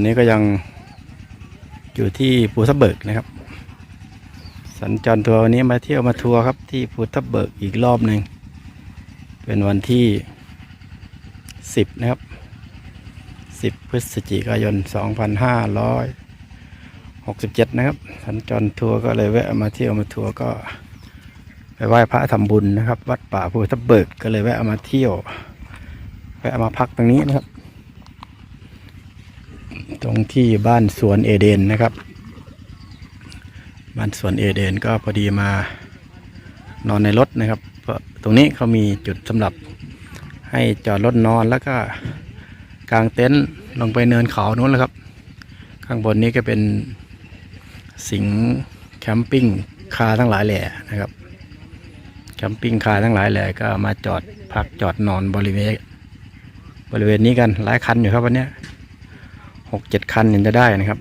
อนนี้ก็ยังอยู่ที่ภูทับเบิกนะครับ สัญจรทัวร์วันนี้มาเที่ยวมาทัวร์ครับที่ภูทับเบิกอีกรอบหนึ่งเป็นวันที่ 10 นะครับ 10 พฤศจิกายน 2567 นะครับ สัญจรทัวร์ก็เลยแวะมาเที่ยวมาทัวร์ก็ไปไหว้พระทำบุญนะครับ วัดป่าภูทับเบิกก็เลยแวะมาเที่ยวแวะมาพักตรงนี้นะครับ ตรงที่บ้านสวนเอเดนนะครับ บ้านสวนเอเดนก็พอดีมานอนในรถนะครับเพราะตรงนี้เขามีจุดสำหรับให้จอดรถนอนแล้วก็กางเต็นท์ลงไปเนินเขานู้นแหละครับ ข้างบนนี้ก็เป็นสิงแคมปิ้งคาร์ทั้งหลายแหล่นะครับแคมปิ้งคาร์ทั้งหลายแหล่ก็มาจอดพักจอดนอนบริเวณบริเวณนี้กันหลายคันอยู่ครับวันนี้ หกเจ็ดคันยังจะได้นะครับ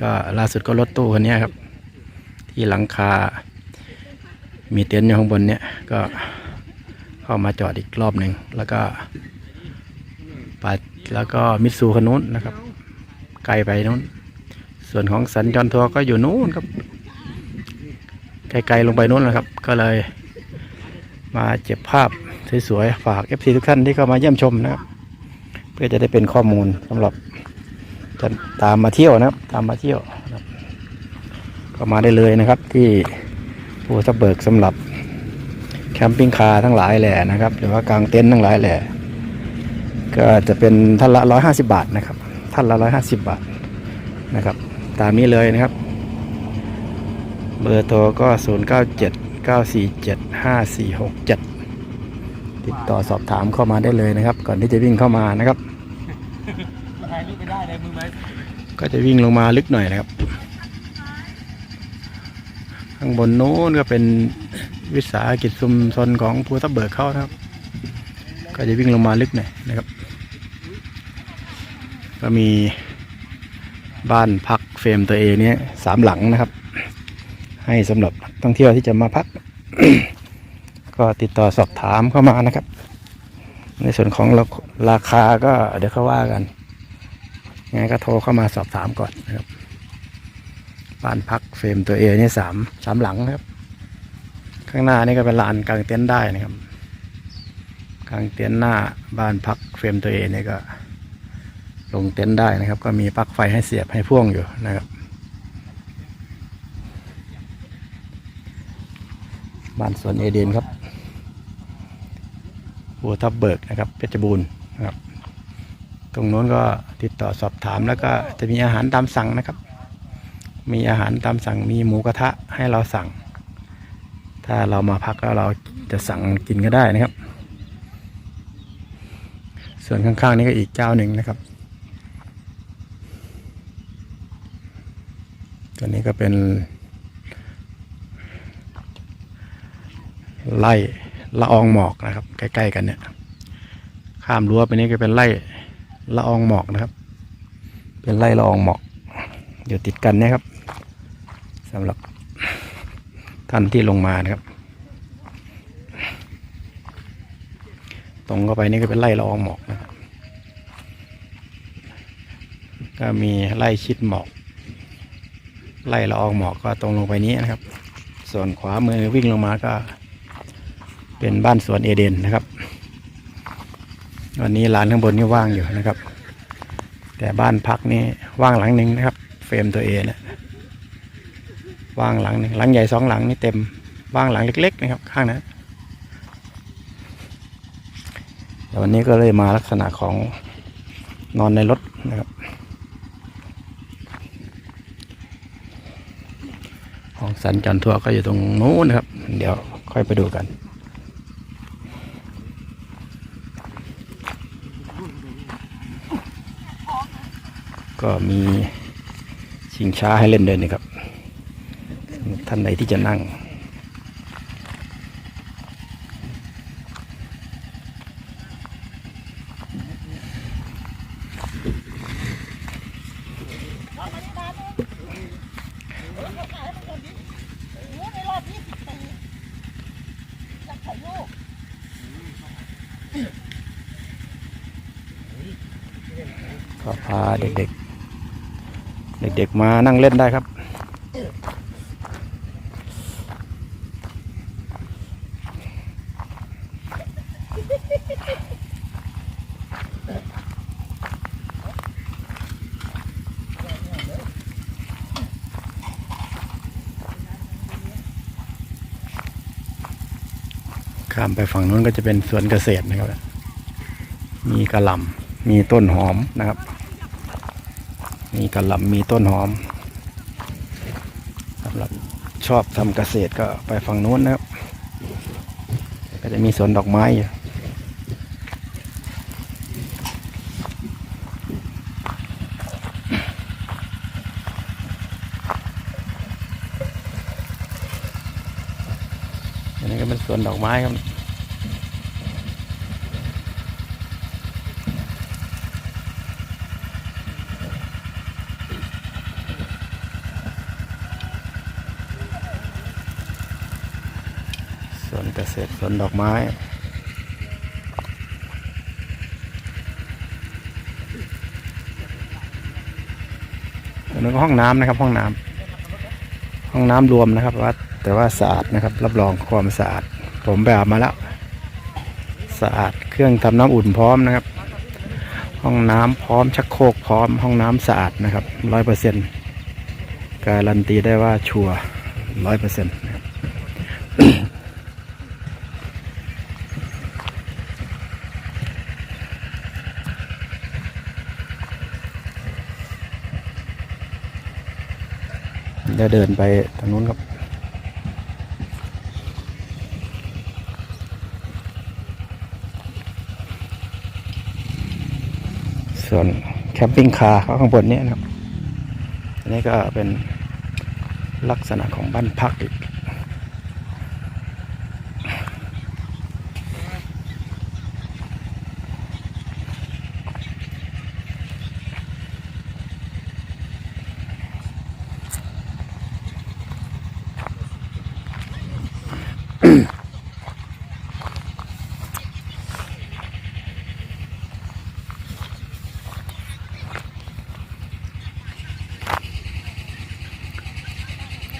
ก็ล่าสุดก็รถตู้คันนี้ครับ ที่หลังคา มีเต็นท์อยู่ข้างบนเนี้ยก็เข้ามาจอดอีกรอบหนึ่งแล้วก็ไปแล้วก็มิตซูคันนู้นนะครับ ไกลไปนู้น ส่วนของสัญจรทัวร์ก็อยู่นู้นครับไกลๆลงไปนู้นนะครับ ก็เลยมาเก็บภาพสวยๆฝาก FC ทุกท่านที่เข้ามาเยี่ยมชมนะครับ เพื่อจะได้เป็นข้อมูลสำหรับ จะตามมาเที่ยวนะครับ ตามมาเที่ยวก็มาได้เลยนะครับ ที่ภูทับเบิกสำหรับแคมปิ้งคาร์ทั้งหลายแหล่นะครับ หรือว่ากางเต็นท์ทั้งหลายแหล่ก็จะเป็นท่านละร้อยห้าสิบาทนะครับ ท่านละร้อยห้าสิบบาทนะครับ ตามนี้เลยนะครับ เบอร์โทรก็ศูนย์เก้าเจ็ดเก้าสี่เจ็ดห้าสี่หกเจ็ดติดต่อสอบถามเข้ามาได้เลยนะครับ ก่อนที่จะวิ่งเข้ามานะครับ ก็จะวิ่งลงมาลึกหน่อยนะครับ ข้างบนโน้นก็เป็นวิสาหกิจชุมชนของภูทับเบิกเขานะครับ ก็จะวิ่งลงมาลึกหน่อยนะครับ ก็มีบ้านพักเฟรมตัวเองเนี่ยสามหลังนะครับ ให้สำหรับท่องเที่ยวที่จะมาพัก ก็ติดต่อสอบถามเข้ามานะครับ ในส่วนของราคาก็เดี๋ยวเขาว่ากัน ยังไงก็โทรเข้ามาสอบถามก่อนนะครับ บ้านพักเฟรมตัวเอนี่สามสามหลังครับ ข้างหน้านี่ก็เป็นลานกลางเต็นท์ได้นะครับกลางเต็นท์หน้าบ้านพักเฟรมตัวเอนี่ก็ลงเต็นท์ได้นะครับ ก็มีปลั๊กไฟให้เสียบให้พ่วงอยู่นะครับบ้านสวนเอเดนครับบัวทับเบิกนะครับเพชรบูรณ์นะครับ ตรงโน้นก็ติดต่อสอบถามแล้วก็จะมีอาหารตามสั่งนะครับ มีอาหารตามสั่งมีหมูกระทะให้เราสั่ง ถ้าเรามาพักแล้วเราจะสั่งกินก็ได้นะครับ ส่วนข้างๆนี้ก็อีกเจ้าหนึ่งนะครับ ตัวนี้ก็เป็นไล่ละอองหมอกนะครับ ใกล้ๆกันเนี่ย ข้ามรั้วไปนี้ก็เป็นไล่ ละอองหมอกนะครับ เป็นไร่ละอองหมอกอยู่ติดกันนะครับสำหรับท่านที่ลงมานะครับ ตรงเข้าไปนี่ก็เป็นไร่ละอองหมอกนะครับก็มีไร่ชิดหมอกไร่ละอองหมอกก็ตรงลงไปนี้นะครับ ส่วนขวามือวิ่งลงมาก็เป็นบ้านสวนเอเดนนะครับ วันนี้ลานข้างบนนี่ว่างอยู่นะครับ แต่บ้านพักนี่ว่างหลังหนึ่งนะครับ เฟรมตัวเองนะว่างหลังหนึ่งหลังใหญ่สองหลังนี่เต็มว่างหลังเล็ก ๆ นะครับ ข้างนั้นแต่วันนี้ก็เลยมาลักษณะของนอนในรถนะครับ ของสันจันทัวก็อยู่ตรงนู้นนะครับ เดี๋ยวค่อยไปดูกัน ก็มีชิงช้าให้เล่นด้วยนะครับ ท่านใดที่จะนั่ง ก็พาเด็กๆ เด็กๆมานั่งเล่นได้ครับข้ามไปฝั่งนู้นก็จะเป็นสวนเกษตรนะครับ มีกระหล่ำมีต้นหอมนะครับ มีกระหล่ำมีต้นหอมสำหรับชอบทำเกษตรก็ไปฝั่งนู้นนะครับ ก็จะมีสวนดอกไม้อยู่อันนี้ก็เป็นสวนดอกไม้ครับ วน เกษตรสวนดอกไม้นนั้นก็ห้องน้ำนะครับ ห้องน้ำห้องน้ำรวมนะครับว่าแต่ว่าสะอาดนะครับ รับรองความสะอาด ผมไปอาบมาแล้วสะอาดเครื่องทำน้ำอุ่นพร้อมนะครับ ห้องน้ำพร้อมชักโครกพร้อม ห้องน้ำสะอาดนะครับร้อยเปอร์เซ็นต์การันตีได้ว่าชัวร้อยเปอร์เซ็นต์นะครับ เดี๋ยวเดินไปทางนู้นครับ ส่วนแคมปิ้งคาร์เขาข้างบนนี้นะครับ อันนี้ก็เป็นลักษณะของบ้านพักอีก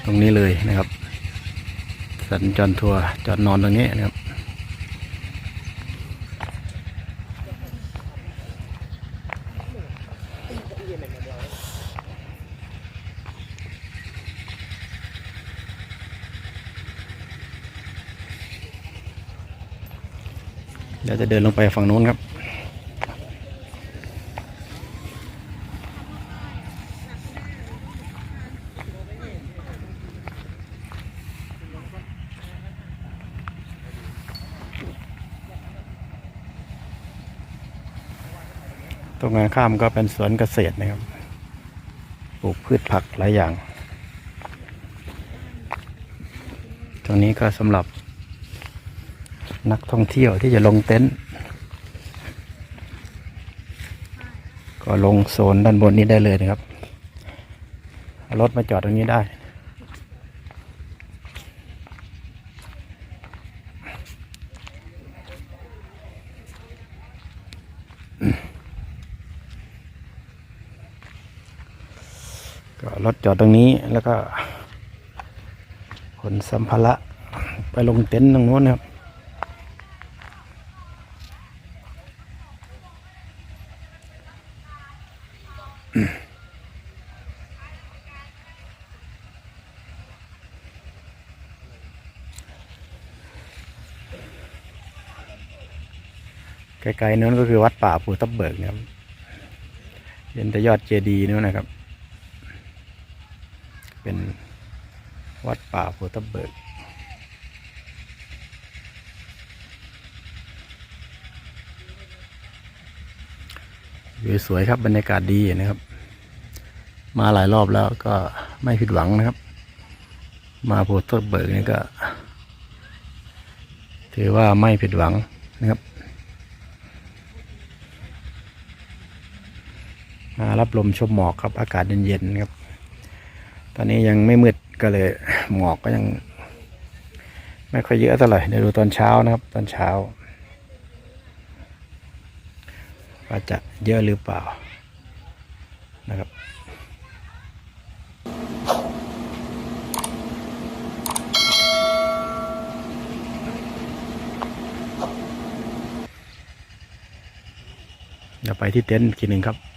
ตรงนี้เลยนะครับ สัญจรทัวร์จอดนอนตรงนี้นะครับเดี๋ยวจะเดินลงไปฝั่งนู้นครับ รงงานข้ามก็เป็นสวนเกษตรนะครับ ปลูกพืชผักหลายอย่าง ตรงนี้ก็สำหรับนักท่องเที่ยวที่จะลงเต็นท์ก็ลงโซนด้านบนนี้ได้เลยนะครับ รถมาจอดตรงนี้ได้ ก็ รถจอดตรงนี้แล้วก็ขนสัมภาระไปลงเต็นท์ตรงนู้นนะครับไกลๆนู้นก็คือวัดป่าภูทับเบิกนะครับเห็นแต่ยอดเจดีย์นู้นนะครับ เป็นวัดป่าภูทับเบิกวิวสวยครับบรรยากาศดีนะครับ มาหลายรอบแล้วก็ไม่ผิดหวังนะครับ มาภูทับเบิกนี่ก็ ถือว่าไม่ผิดหวังนะครับมารับลมชมหมอกครับอากาศเย็นๆครับ ตอนนี้ยังไม่มืดก็เลยหมอกก็ยัง ไม่ค่อยเยอะเท่าไหร่เดี๋ยวดูตอนเช้านะครับ ตอนเช้าว่าจะเยอะหรือเปล่านะครับเดี๋ยวไปที่เต็นท์ทีหนึ่งครับ